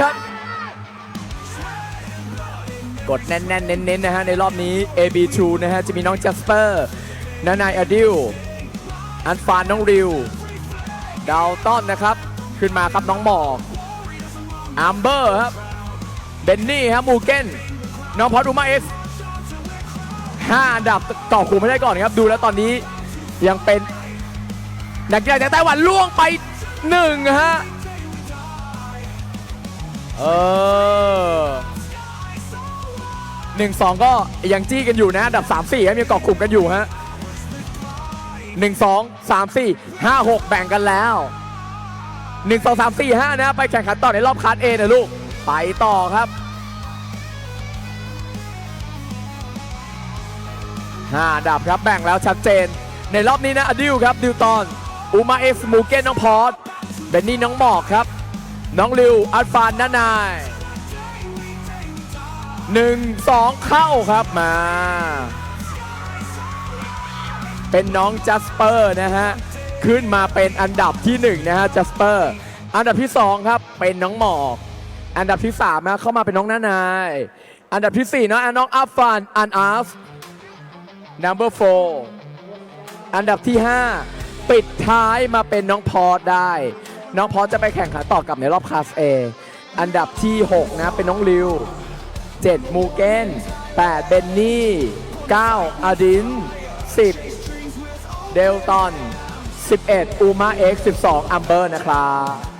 ครับ กดแน่นๆ เน้นๆ นะฮะ ในรอบนี้ AB2 นะฮะ จะมีน้องจัสเปอร์นานายอดิลอันฟานน้องริว ดาวต้นนะครับ ขึ้นมาครับน้องหมอกอัมเบอร์ครับ เบนนี่ครับมูเกนน้องพอดูมาเอสห้าอันดับต่อขู่ไม่ได้ก่อนครับ ดูแล้วตอนนี้ยังเป็นนักกีฬาจากไต้หวันล่วงไปหนึ่งฮะ เออหนึ่งสองก็ยังจี้กันอยู่นะอันดับสามสี่ยังเกาะกลุ่มกันอยู่ฮะหนึ่งสองสามสี่ห้าหกแบ่งกันแล้วหนึ่งสองสามสี่ห้านะไปแข่งขันต่อในรอบคัสเอนะลูก ไปต่อครับห้าดับครับแบ่งแล้วชัดเจน ในรอบนี้นะอดิวครับดิวตอน อูมาเอฟมูเก้นน้องพอร์ตเบนนี่น้องหมอกครับ น้องริวอัลฟานนานายหนึ่งสองเข้าครับมา เป็นน้องจัสเปอร์นะฮะ ขึ้นมาเป็นอันดับที่หนึ่งนะฮะจัสเปอร์อันดับที่สองครับเป็นน้องหมอก อันดับที่สามนะเข้ามาเป็นน้องนานาย อันดับที่สี่เนาะน้องอัฟฟานอันอาฟ number four อันดับที่ 5 ปิดท้ายมาเป็นน้องพอร์ตได้ น้องพอจะไปแข่งขันต่อกับในรอบคลาส A อันดับที่ 6 นะเป็นน้องริว 7 มูเกน8 เบนนี่ 9 อดิน 10 เดลตอน 11 อูมาเอ็กซ์12 อัมเบอร์นะครับ